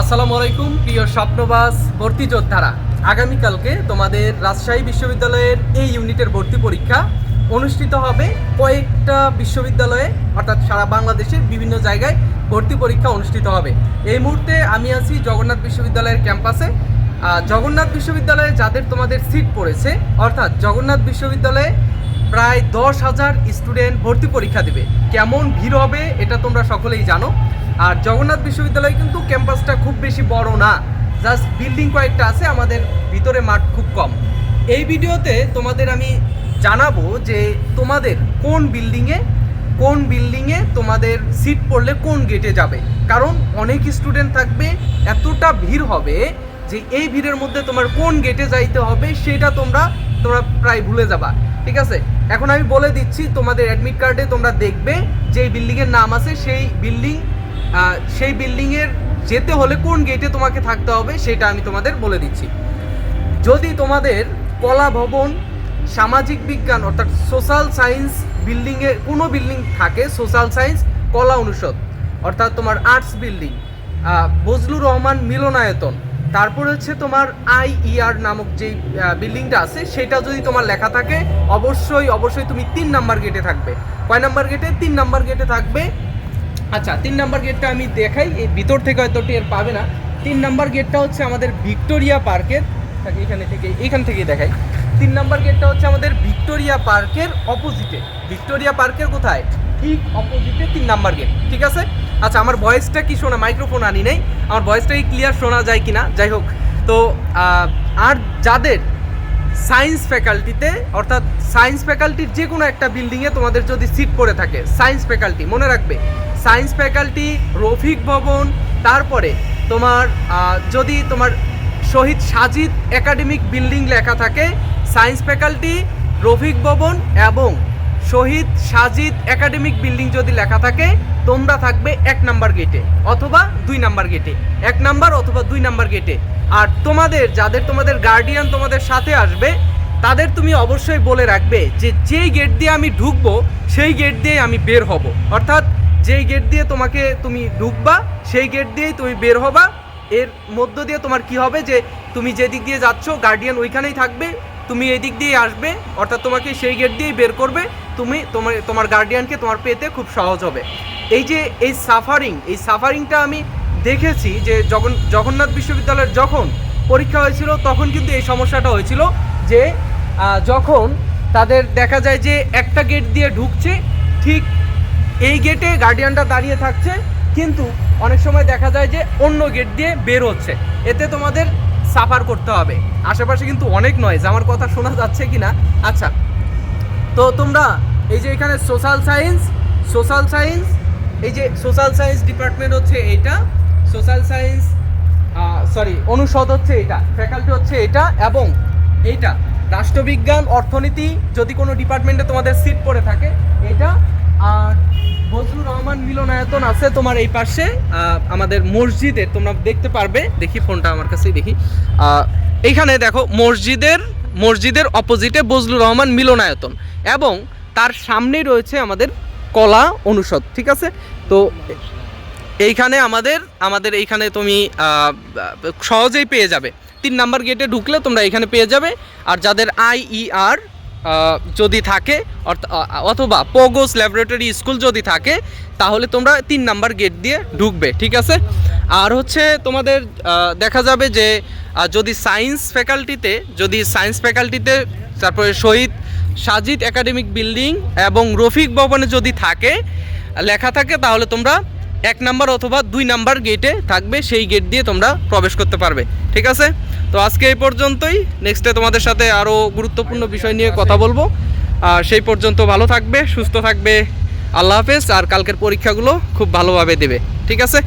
আসসালামু আলাইকুম, প্রিয় স্বপ্নবাস ভর্তি যোদ্ধারা। আগামীকালকে তোমাদের রাজশাহী বিশ্ববিদ্যালয়ের এই ইউনিটের ভর্তি পরীক্ষা অনুষ্ঠিত হবে। কয়েকটা বিশ্ববিদ্যালয়ে, অর্থাৎ সারা বাংলাদেশের বিভিন্ন জায়গায় ভর্তি পরীক্ষা অনুষ্ঠিত হবে। এই মুহূর্তে আমি আছি জগন্নাথ বিশ্ববিদ্যালয়ের ক্যাম্পাসে। জগন্নাথ বিশ্ববিদ্যালয়ে যাদের তোমাদের সিট পড়েছে, অর্থাৎ জগন্নাথ বিশ্ববিদ্যালয়ে প্রায় দশ হাজার স্টুডেন্ট ভর্তি পরীক্ষা দেবে। কেমন ভিড় হবে, এটা তোমরা সকলেই জানো। আর জগন্নাথ বিশ্ববিদ্যালয় কিন্তু ক্যাম্পাসটা খুব বেশি বড় না জাস্ট বিল্ডিং কয়েকটা আছে, আমাদের ভিতরে মাঠ খুব কম। এই ভিডিওতে তোমাদের আমি জানাব যে তোমাদের কোন বিল্ডিংয়ে কোন বিল্ডিংয়ে তোমাদের সিট পড়লে কোন গেটে যাবে। কারণ অনেক স্টুডেন্ট থাকবে, এতটা ভিড় হবে যে এই ভিড়ের মধ্যে তোমার কোন গেটে যাইতে হবে সেটা তোমরা তোমরা প্রায় ভুলে যাবা। ঠিক আছে? এখন আমি বলে দিচ্ছি, তোমাদের অ্যাডমিট কার্ডে তোমরা দেখবে যে বিল্ডিংয়ের নাম আছে, সেই বিল্ডিং সেই বিল্ডিংয়ের যেতে হলে কোন গেটে তোমাকে থাকতে হবে সেটা আমি তোমাদের বলে দিচ্ছি। যদি তোমাদের কলা ভবন, সামাজিক বিজ্ঞান অর্থাৎ সোশ্যাল সায়েন্স বিল্ডিংয়ে কোনো বিল্ডিং থাকে সোশ্যাল সায়েন্স কলা অনুষদ, অর্থাৎ তোমার আর্টস বিল্ডিং বজলুর রহমান মিলনায়তন, তারপর হচ্ছে তোমার আই আইইআর নামক যে বিল্ডিংটা আছে, সেটা যদি তোমার লেখা থাকে, অবশ্যই অবশ্যই তুমি তিন নাম্বার গেটে থাকবে। কয় নাম্বার গেটে তিন নাম্বার গেটে থাকবে আচ্ছা তিন নাম্বার গেটটা আমি দেখাই, এই ভিতর থেকে হয়তো টের পাবে না। তিন নাম্বার গেটটা হচ্ছে আমাদের ভিক্টোরিয়া পার্কের এখানে থেকে এখান থেকেই দেখাই। তিন নাম্বার গেটটা হচ্ছে আমাদের ভিক্টোরিয়া পার্কের অপোজিটে ভিক্টোরিয়া পার্কের কোথায়? ঠিক অপোজিটে তিন নাম্বার গেট ঠিক আছে? আচ্ছা আমার ভয়েসটা কি শোনা? মাইক্রোফোন আনি নেই। আমার ভয়েসটা কি ক্লিয়ার শোনা যায় কি না যাই হোক, তো আর যাদের সায়েন্স ফ্যাকাল্টিতে অর্থাৎ সায়েন্স ফ্যাকাল্টির যে কোনো একটা বিল্ডিংয়ে তোমাদের যদি সিট পড়ে থাকে সায়েন্স ফ্যাকাল্টি মনে রাখবে সায়েন্স ফ্যাকাল্টি রফিক ভবন, তারপরে তোমার যদি তোমার শহীদ সাজিদ একাডেমিক বিল্ডিং লেখা থাকে সায়েন্স ফ্যাকাল্টি রফিক ভবন এবং শহীদ সাজিদ একাডেমিক বিল্ডিং যদি লেখা থাকে, তোমরা থাকবে এক নাম্বার গেটে অথবা দুই নাম্বার গেটে এক নাম্বার অথবা দুই নাম্বার গেটে আর তোমাদের, যাদের তোমাদের গার্ডিয়ান তোমাদের সাথে আসবে, তাদের তুমি অবশ্যই বলে রাখবে যে, যেই গেট দিয়ে আমি ঢুকবো, সেই গেট দিয়ে আমি বের হব। অর্থাৎ যেই গেট দিয়ে তোমাকে তুমি ঢুকবা, সেই গেট দিয়েই তুমি বের হবা। এর মধ্য দিয়ে তোমার কি হবে যে, তুমি যেদিক দিয়ে যাচ্ছ গার্ডিয়ান ওইখানেই থাকবে, তুমি এদিক দিক দিয়ে আসবে, অর্থাৎ তোমাকে সেই গেট দিয়েই বের করবে, তুমি তোমার তোমার গার্ডিয়ানকে তোমার পেতে খুব সহজ হবে। এই যে, এই সাফারিং এই সাফারিংটা আমি দেখেছি যে জগন জগন্নাথ বিশ্ববিদ্যালয়ের যখন পরীক্ষা হয়েছিল, তখন কিন্তু এই সমস্যাটা হয়েছিল যে যখন তাদের দেখা যায় যে, একটা গেট দিয়ে ঢুকছে, ঠিক এই গেটে গার্ডিয়ানটা দাঁড়িয়ে থাকছে, কিন্তু অনেক সময় দেখা যায় যে অন্য গেট দিয়ে বের হচ্ছে। এতে তোমাদের সাফার করতে হবে। আশেপাশে কিন্তু অনেক নয়েজ আমার কথা শোনা যাচ্ছে কি না আচ্ছা তো তোমরা এই যে এখানে সোশ্যাল সায়েন্স সোশ্যাল সায়েন্স এই যে সোশ্যাল সায়েন্স ডিপার্টমেন্ট হচ্ছে এইটা সোশ্যাল সায়েন্স সরি অনুষদ হচ্ছে এটা ফ্যাকাল্টি হচ্ছে এটা এবং এইটা। রাষ্ট্রবিজ্ঞান, অর্থনীতি, যদি কোনো ডিপার্টমেন্টে তোমাদের সিট পড়ে থাকে, এটা, আর বজলুর রহমান মিলনায়তন আছে তোমার এই পাশে। আমাদের মসজিদের তোমরা দেখতে পারবে। দেখি, ফোনটা আমার কাছেই দেখি। এইখানে দেখো, মসজিদের মসজিদের অপোজিটে বজলুর রহমান মিলনায়তন এবং তার সামনেই রয়েছে আমাদের কলা অনুষদ, ঠিক আছে? তো এইখানে আমাদের আমাদের এইখানে তুমি সহজেই পেয়ে যাবে। তিন নাম্বার গেটে ঢুকলে তোমরা এখানে পেয়ে যাবে। আর যাদের আইইআর যদি থাকে অথবা পোগোস ল্যাবরেটরি স্কুল যদি থাকে, তাহলে তোমরা তিন নাম্বার গেট দিয়ে ঢুকবে, ঠিক আছে? আর হচ্ছে তোমাদের দেখা যাবে যে যদি সায়েন্স ফ্যাকাল্টিতে, যদি সায়েন্স ফ্যাকাল্টিতে, তারপরে শহীদ সাজিদ একাডেমিক বিল্ডিং এবং রফিক ভবনে যদি থাকে, লেখা থাকে, তাহলে তোমরা এক নাম্বার অথবা দুই নাম্বার গেটে থাকবে, সেই গেট দিয়ে তোমরা প্রবেশ করতে পারবে, ঠিক আছে? তো আজকে এই পর্যন্তই। নেক্সটে তোমাদের সাথে আরও গুরুত্বপূর্ণ বিষয় নিয়ে কথা বলব। আর সেই পর্যন্ত ভালো থাকবে, সুস্থ থাকবে। আল্লাহ হাফেজ, আর কালকের পরীক্ষাগুলো খুব ভালোভাবে দেবে। ঠিক আছে?